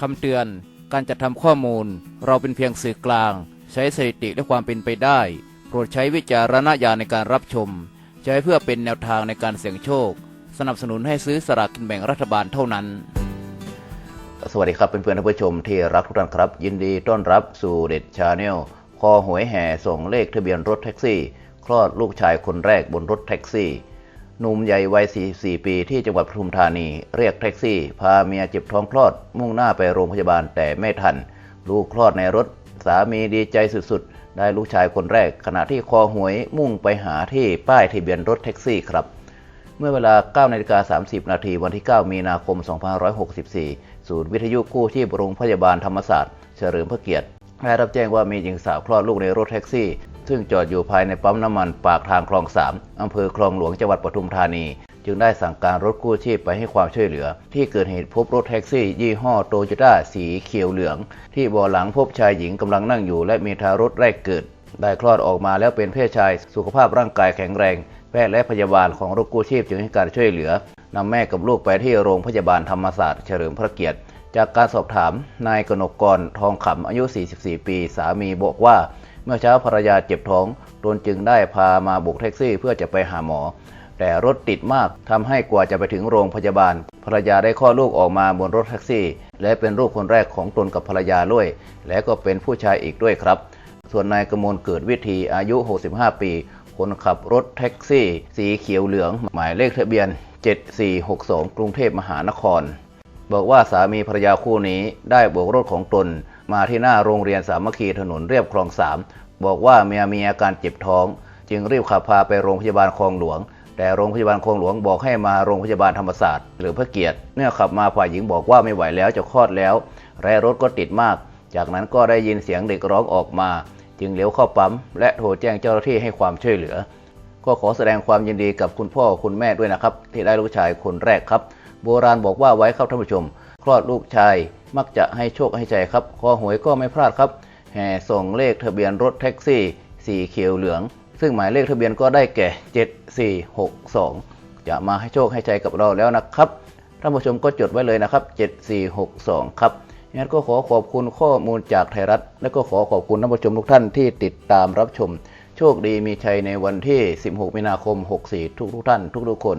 คำเตือน การจัดทำข้อมูล เราเป็นเพียงสื่อกลาง ใช้สถิติและความเป็นไปได้ โปรดใช้วิจารณญาณในการรับชม ใช้เพื่อเป็นแนวทางในการเสี่ยงโชค สนับสนุนให้ซื้อสลากกินแบ่งรัฐบาลเท่านั้น สวัสดีครับเพื่อนๆท่านผู้ชมที่รักทุกท่านครับ ยินดีต้อนรับสู่เด็ดชาแนลคอหวยแห่ส่งเลขทะเบียนรถแท็กซี่ คลอดลูกชายคนแรกบนรถแท็กซี่ หนุ่มใหญ่วัย 44 ปีที่จังหวัดปทุมธานี เรียกแท็กซี่ พาเมียเจ็บท้องคลอด มุ่งหน้าไปโรงพยาบาลแต่ไม่ทัน ลูกคลอดในรถ สามีดีใจสุดๆ ได้ลูกชายคนแรก ขณะที่คอหวยมุ่งไปหาที่ป้ายทะเบียนรถแท็กซี่ครับ เมื่อเวลา9นาฬิกา30 นาทีวันที่ 9 มีนาคม 2564 ศูนย์วิทยุกู้ชีพโรงพยาบาลธรรมศาสตร์ เฉลิมพระเกียรติ ได้รับแจ้งว่ามีหญิงสาวคลอดลูกในรถแท็กซี่ ซึ่งจอดอยู่ภายในปั๊มน้ำมันปากทางคลอง3อำเภอคลองหลวงจังหวัดปทุมธานี จึงได้สั่งการรถกู้ชีพไปให้ความช่วยเหลือ ที่เกิดเหตุพบรถแท็กซี่ ยี่ห้อโตโยต้าสีเขียวเหลือง ที่เบาะหลังพบชายหญิงกำลังนั่งอยู่ และมีทารกแรกเกิด ได้คลอดออกมาแล้วเป็นเพศชาย สุขภาพร่างกายแข็งแรง แพทย์และพยาบาลของรถกู้ชีพจึงให้การช่วยเหลือนำแม่กับลูกไปที่โรงพยาบาลธรรมศาสตร์เฉลิมพระเกียรติ จากการสอบถามนายกนกกรทองขำอายุ 44 ปี สามีบอกว่า เมื่อเช้าภรรยาเจ็บท้องตนจึงได้พามาบุกแท็กซี่เพื่อจะไปหาหมอ แต่รถติดมากทำให้กว่าจะไปถึงโรงพยาบาล ภรรยาได้คลอลูกออกมาบนรถแท็กซี่ และเป็นลูกคนแรกของตนกับภรรยาด้วย และก็เป็นผู้ชายอีกด้วยครับ ส่วนนายกมลเกิดวิธีอายุ 65 ปี คนขับรถแท็กซี่ สีเขียวเหลือง หมายเลขทะเบียน 7462 กรุงเทพมหานคร บอกว่าสามีภรรยาคู่นี้ได้โบกรถของตน มาที่หน้าโรงเรียนสามัคคีถนนเรียบคลองสามบอกว่าเมียมีอาการเจ็บท้อง จึงรีบขับพาไปโรงพยาบาลคลองหลวง แต่โรงพยาบาลคลองหลวงบอกให้มาโรงพยาบาลธรรมศาสตร์หรือพระเกียรติเมื่อขับมาฝ่ายหญิงบอกว่าไม่ไหวแล้วจะคลอดแล้วและรถก็ติดมาก จากนั้นก็ได้ยินเสียงเด็กร้องออกมา จึงเลี้ยวเข้าปั๊ม และโทรแจ้งเจ้าหน้าที่ให้ความช่วยเหลือ ก็ขอแสดงความยินดีกับคุณพ่อคุณแม่ด้วยนะครับ ที่ได้ลูกชายคนแรกครับ โบราณบอกว่าไว้ครับท่านผู้ชม คลอดลูกชายมักจะให้โชคให้ใจครับคอหวยก็ไม่พลาดครับ แห่ส่งเลขทะเบียนรถแท็กซี่สีเขียวเหลือง ซึ่งหมายเลขทะเบียนก็ได้แก่ 7462 จะมาให้โชคให้ใจกับเราแล้วนะครับท่านผู้ชมก็จดไว้เลยนะครับ 7462 ครับงั้นก็ขอขอบคุณข้อมูลจากไทยรัฐ และก็ขอขอบคุณท่านผู้ชมทุกท่านที่ติดตามรับชม โชคดีมีชัยในวันที่ 16 มีนาคม 64 ทุกทุกท่าน ทุกๆคน